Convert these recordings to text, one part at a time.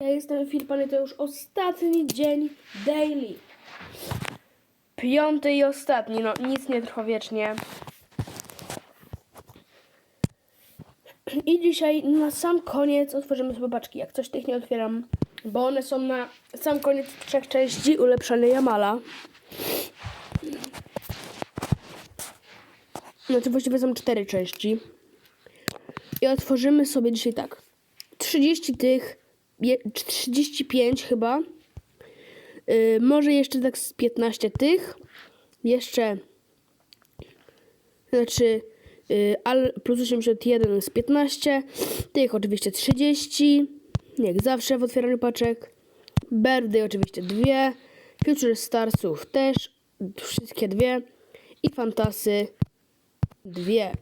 Ja jestem Filipany, to już ostatni dzień daily. Piąty i ostatni, no nic nie trwa wiecznie. I dzisiaj na sam koniec otworzymy sobie paczki. Jak coś tych nie otwieram, bo one są na sam koniec trzech części ulepszonej Jamala. Znaczy właściwie są cztery części. I otworzymy sobie dzisiaj tak. 30 tych, 35 chyba. Yy, może jeszcze tak z 15 tych. Jeszcze znaczy yy, al plus 81 z 15. Tych oczywiście 30. Jak zawsze w otwieraniu paczek. Birthday oczywiście dwie. Future Starsów też wszystkie dwie. I Fantasy dwie.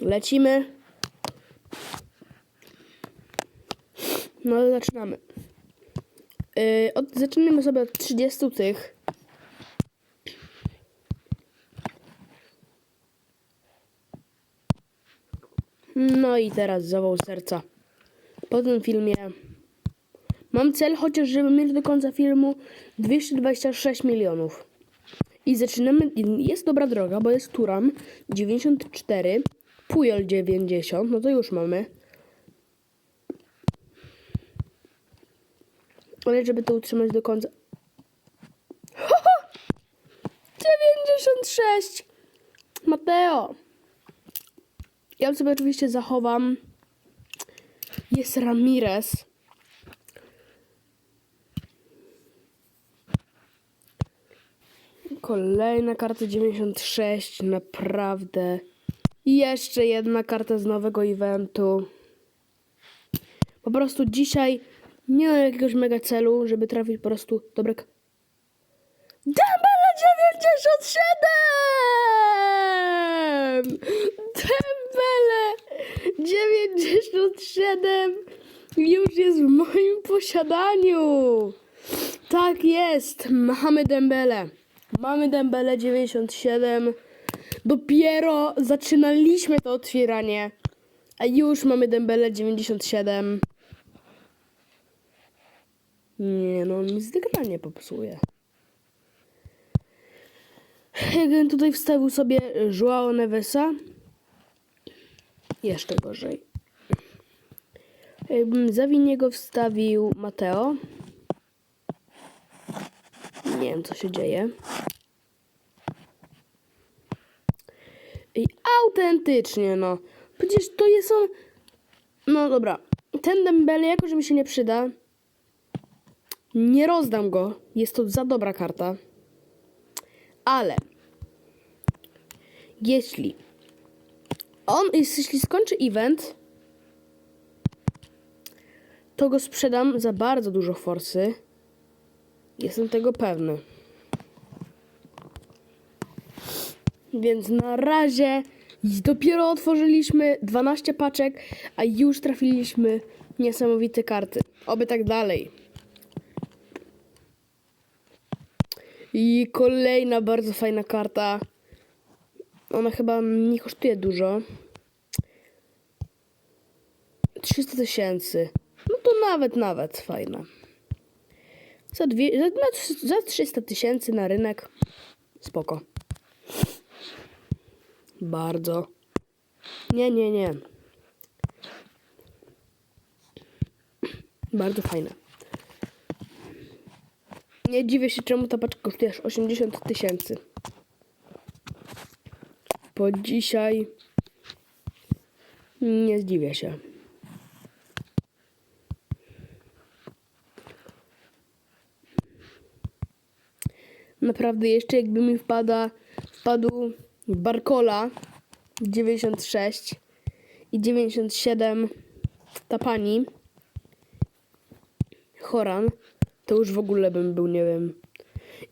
Lecimy. No to zaczynamy. Yy, od, zaczynamy sobie od 30 tych. No i teraz zawał serca. Po tym filmie mam cel chociaż, żeby mieć do końca filmu 226 milionów. I zaczynamy, jest dobra droga, bo jest Turan 94, Pujol 90, no to już mamy. Ale żeby to utrzymać do końca. 96! Mateo! Ja sobie oczywiście zachowam. Jest Ramirez. Kolejna karta 96, naprawdę. I jeszcze jedna karta z nowego eventu. Po prostu dzisiaj nie mam jakiegoś mega celu, żeby trafić po prostu dobre... k- Dembele 97! Dembele 97 już jest w moim posiadaniu. Tak jest, mamy Dembele. Mamy Dembele 97. Dopiero zaczynaliśmy to otwieranie, a już mamy Dembele 97. Nie no, on mi zdegranie popsuje. Jakbym tutaj wstawił sobie Joao Nevesa, jeszcze gorzej. Jakbym za Winiego wstawił Mateo, nie wiem co się dzieje. I autentycznie, no. Przecież to jest on... No dobra. Ten Dembele, jako że mi się nie przyda, nie rozdam go. Jest to za dobra karta. Ale jeśli on, jeśli skończy event, to go sprzedam za bardzo dużo forsy. Jestem tego pewny. Więc na razie dopiero otworzyliśmy 12 paczek, a już trafiliśmy niesamowite karty. Oby tak dalej. I kolejna bardzo fajna karta. Ona chyba nie kosztuje dużo. 300 tysięcy. No to nawet, nawet fajna. Za, dwie, za, na- za 300 tysięcy na rynek. Spoko. Bardzo. Nie, nie, nie. Bardzo fajne. Nie dziwię się, czemu ta paczka kosztuje aż 80 tysięcy. Po dzisiaj nie zdziwię się. Naprawdę jeszcze jakby mi wpada, wpadł Barkola 96 i 97 ta pani Horan, to już w ogóle bym był, nie wiem.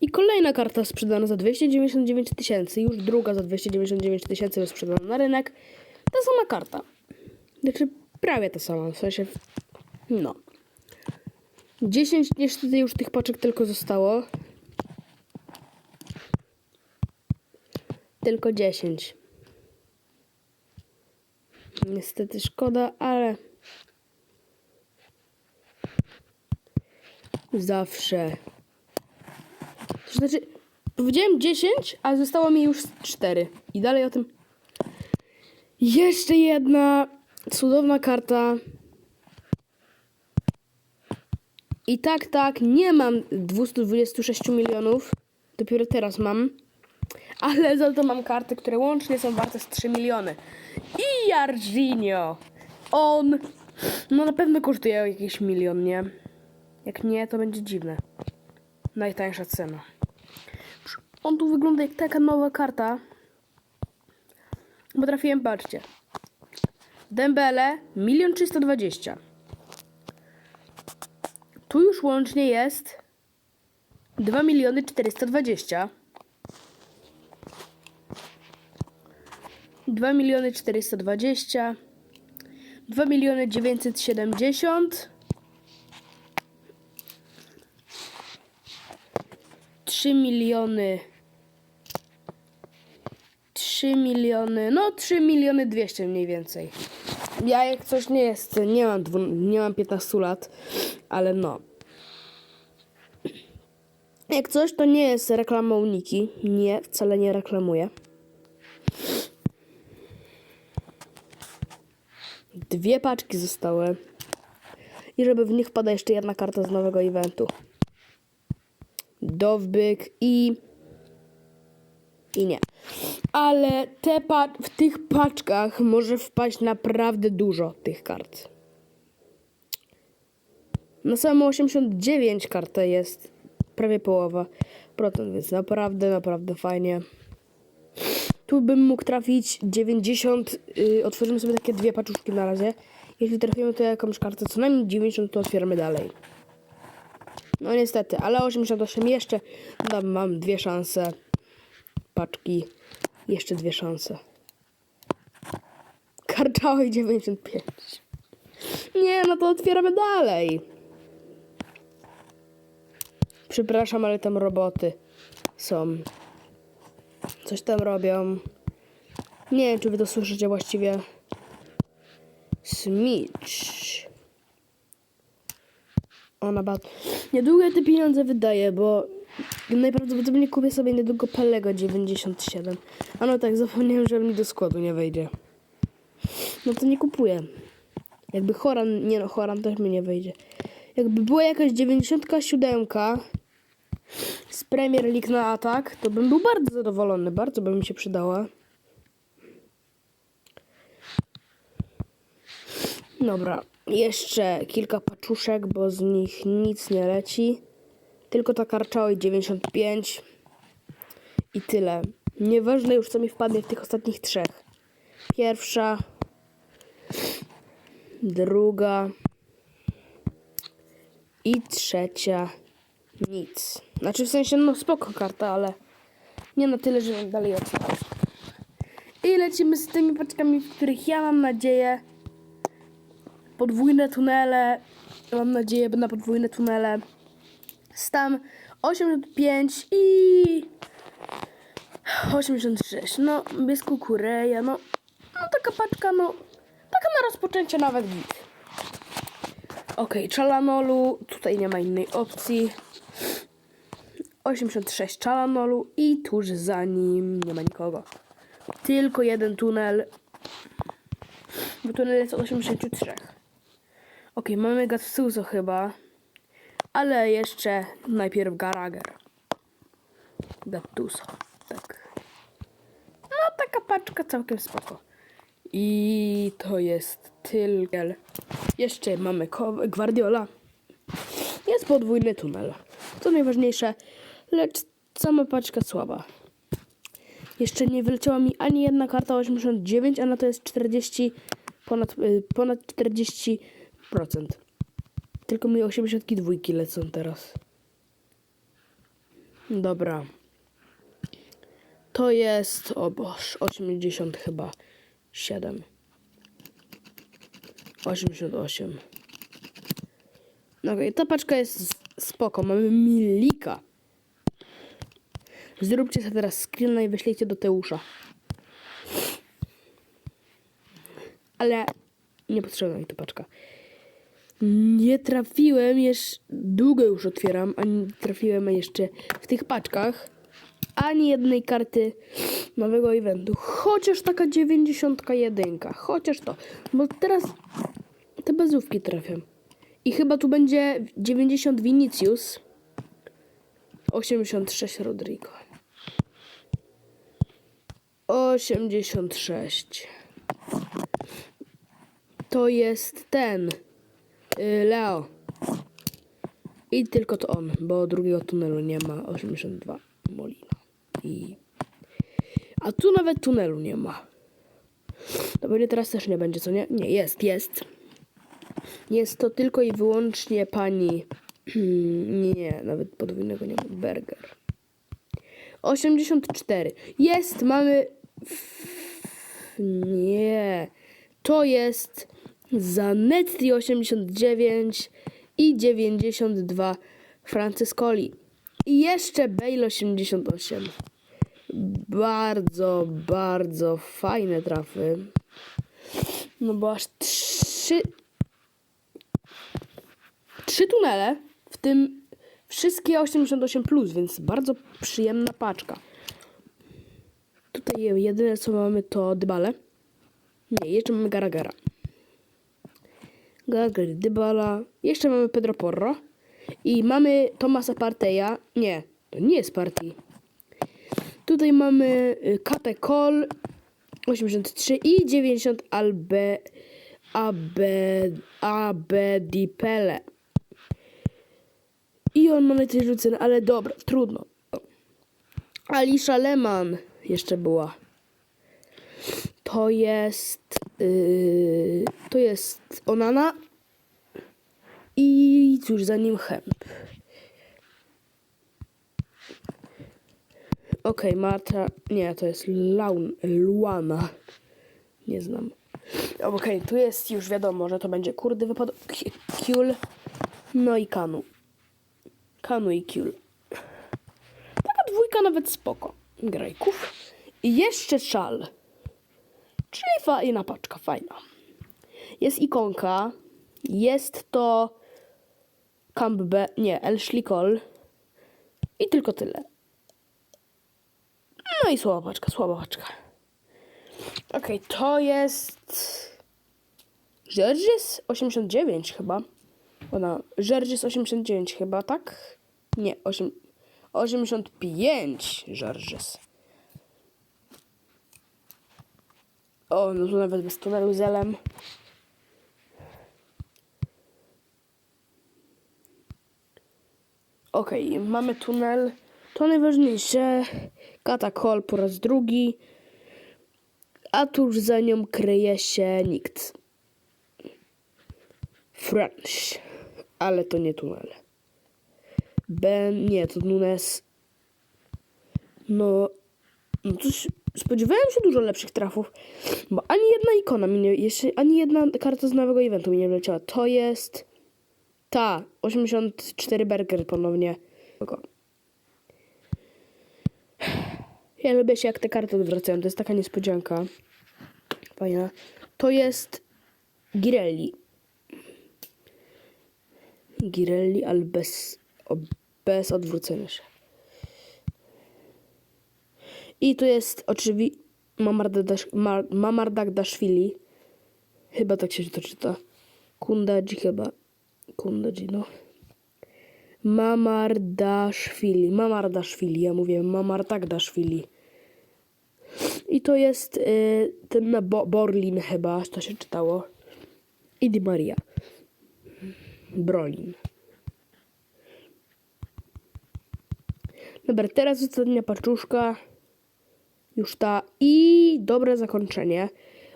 I kolejna karta sprzedana za 299 tysięcy, już druga za 299 tysięcy sprzedana na rynek. Ta sama karta. Znaczy prawie ta sama, w sensie, no. 10 niestety już tych paczek tylko zostało. Tylko 10. Niestety szkoda, ale Zawsze. To znaczy, powiedziałem 10, a zostało mi już 4. I dalej o tym. Jeszcze jedna cudowna karta. I tak, tak, nie mam 226 milionów. Dopiero teraz mam. Ale za to mam karty, które łącznie są warte z 3 miliony. I Jarzinio. On. No na pewno kosztuje jakiś milion, nie? Jak nie, to będzie dziwne. Najtańsza cena. On tu wygląda jak taka nowa karta. Bo trafiłem, patrzcie. Dembele, milion trzysta dwadzieścia. Tu już łącznie jest 2 miliony 420. 2 miliony 420. 2 miliony 970. 3 miliony 3 miliony, no 3 miliony 200 mniej więcej. Ja jak coś nie jest, nie mam, nie mam 15 lat, ale no. Jak coś to nie jest reklamą Niki. Nie, wcale nie reklamuję. Dwie paczki zostały. I żeby w nich pada jeszcze jedna karta z nowego eventu. Dowbyk i... I nie. Ale te w tych paczkach może wpaść naprawdę dużo tych kart. Na samym 89 karta jest prawie połowa procent, więc naprawdę, naprawdę fajnie. Tu bym mógł trafić 90. Yy, otworzymy sobie takie dwie paczuszki na razie. Jeśli trafimy to jakąś kartę co najmniej 90, to otwieramy dalej. No niestety, ale 88 jeszcze. No, mam dwie szanse. Paczki. Jeszcze dwie szanse. Karczały 95. Nie, no to otwieramy dalej. Przepraszam, ale tam roboty są. Coś tam robią. Nie wiem, czy wy to słyszycie właściwie. Smicz. Ona ba... Niedługo te pieniądze wydaję, bo najprawdopodobniej kupię sobie niedługo Pelego 97. A no tak, zapomniałem, że mi do składu nie wejdzie. No to nie kupuję. Jakby Horan, nie no, Horan też mi nie wejdzie. Jakby była jakaś 97 z Premier League na atak, to bym był bardzo zadowolony. Bardzo by mi się przydała. Dobra, jeszcze kilka paczuszek, bo z nich nic nie leci. Tylko ta karczały 95 i tyle. Nieważne już co mi wpadnie w tych ostatnich trzech. Pierwsza, druga i trzecia nic. Znaczy w sensie no spoko karta, ale nie na tyle, że dalej odstał. I lecimy z tymi paczkami, w których ja mam nadzieję podwójne tunele. Mam nadzieję na podwójne tunele. Stam 85 i 86. No, bez kukureja, no, no taka paczka, no, taka na rozpoczęcie nawet git. Okej, Chalanolu, tutaj nie ma innej opcji. 86 Chalanolu i tuż za nim nie ma nikogo. Tylko jeden tunel. Bo tunel jest 83. Okej, mamy Gatsuzo chyba. Ale jeszcze najpierw Garager. Gattuso, tak. No taka paczka całkiem spoko. I to jest tylko. Jeszcze mamy Guardiola. Jest podwójny tunel. To najważniejsze, lecz sama paczka słaba. Jeszcze nie wyleciała mi ani jedna karta 89, a na to jest 40, ponad, y, ponad 40%. Tylko mi 82 lecą teraz. Dobra. To jest, o boż, 80 chyba. 7. 88. No okej, ta paczka jest spoko. Mamy milika. Zróbcie sobie teraz screena i wyślijcie do Teusza. Ale nie potrzebna mi ta paczka. Nie trafiłem jeszcze, długo już otwieram, a nie trafiłem jeszcze w tych paczkach ani jednej karty nowego eventu. Chociaż taka 91, chociaż to. Bo teraz te bazówki trafiam. I chyba tu będzie 90 Vinicius, 86 Rodrigo. 86. To jest ten. Y, Leo. I tylko to on, bo drugiego tunelu nie ma. 82 Molina. I... A tu nawet tunelu nie ma. To pewnie teraz też nie będzie, co nie? Nie, jest, jest. Jest to tylko i wyłącznie pani. nie, nawet podwójnego nie ma. Burger. 84. Jest, mamy. Nie. To jest Zanetti 89 i 92 Francescoli. I jeszcze Bale 88. Bardzo, bardzo fajne trafy. No bo aż trzy. Trzy tunele, w tym wszystkie 88, plus, więc bardzo przyjemna paczka. Tutaj jedyne co mamy to Dybale. Nie, jeszcze mamy Garagara. Garagar, Dybala. Jeszcze mamy Pedro Porro. I mamy Tomasa Parteja. Nie, to nie jest Partii. Tutaj mamy y, Kate Cole 83 i 90 Albe Abe Abedipele. I on ma najpierw rzucony, ale dobra, trudno. Alisha Leman jeszcze była. To jest. Yy, to jest Onana. I cóż, za nim Hemp. Okej, Marta. Nie, to jest Laun, Luana. Nie znam. Okej, tu jest już wiadomo, że to będzie kurdy wypadł. Kiul. No i Kanu. Kanu i Kiul. Taka dwójka nawet spoko. Grajków. I jeszcze szal. Czyli fajna paczka, fajna. Jest ikonka. Jest to Camp B, nie, El Schlikol. I tylko tyle. No i słaba paczka, słaba paczka. Okej, to jest... Żerżys 89 chyba. Ona, Żerżys 89 chyba, tak? Nie, 8, 85 Żerżys. O, no tu nawet bez tunelu z elem. Okej, mamy tunel. To najważniejsze. Katakol po raz drugi. A tuż za nią kryje się nikt. French. Ale to nie tunel. Ben, nie, to Nunes. No, no coś, spodziewałem się dużo lepszych trafów, bo ani jedna ikona mi nie, jeszcze ani jedna karta z nowego eventu mi nie wleciała. To jest ta, 84 Burger ponownie. Ja lubię się jak te karty odwracają, to jest taka niespodzianka. Fajna. To jest Girelli. Girelli, ale bez, bez odwrócenia się. I tu jest oczywiście Mamardagdashvili. Chyba tak się to czyta. Kundaji chyba. Kundaji, no. Mamardashvili. Mamardashvili, ja mówię Mamardagdashvili. I to jest y, ten na Bo Borlin chyba, to się czytało. I Di Maria. Brolin. Dobra, teraz ostatnia paczuszka. Już ta. I dobre zakończenie.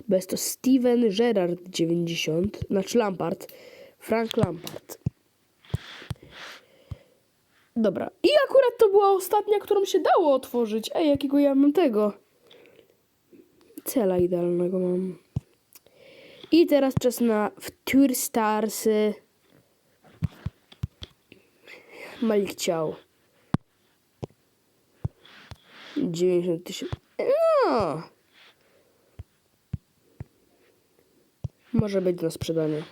Bo jest to Steven Gerrard 90. Znaczy Lampard. Frank Lampard. Dobra. I akurat to była ostatnia, którą się dało otworzyć. Ej, jakiego ja mam tego? Cela idealnego mam. I teraz czas na Future Starsy. Malik Ciał. 90 tysięcy. No. Może być na sprzedanie.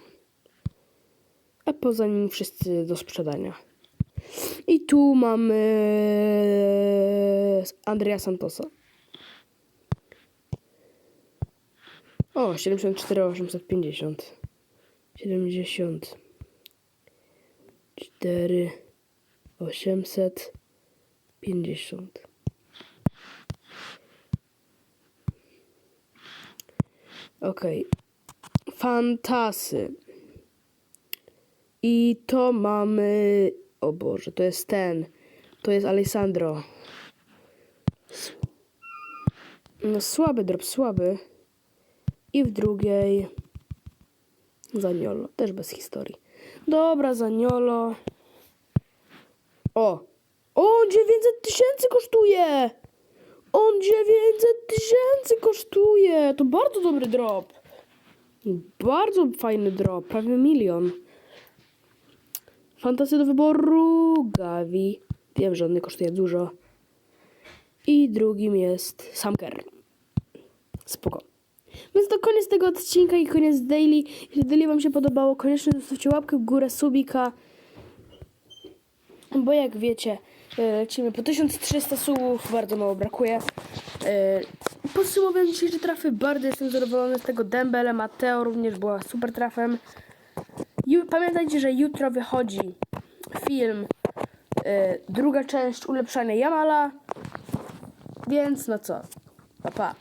a poza nim wszyscy do sprzedania. I tu mamy Andrea Santosa. O, 74 850. 70. 4 850. Okej. Fantasy. I to mamy. O Boże, to jest ten. To jest Alessandro. No, słaby drop, słaby. I w drugiej. Zaniolo. Też bez historii. Dobra, Zaniolo. O! O, 900 tysięcy kosztuje! On 900 tysięcy kosztuje! To bardzo dobry drop. Bardzo fajny drop, prawie milion. Fantasy do wyboru Gavi. Wiem, że on nie kosztuje dużo. I drugim jest Samker. Spoko. Więc to koniec tego odcinka i koniec daily. Jeśli daily wam się podobało, koniecznie zostawcie łapkę w górę, subika. Bo jak wiecie, lecimy po 1300 subów, bardzo mało brakuje. E, Podsumowując dzisiejsze trafy, bardzo jestem zadowolony z tego. Dembele, Mateo również była super trafem. Pamiętajcie, że jutro wychodzi film, e, druga część ulepszania Jamala. Więc no co, pa pa.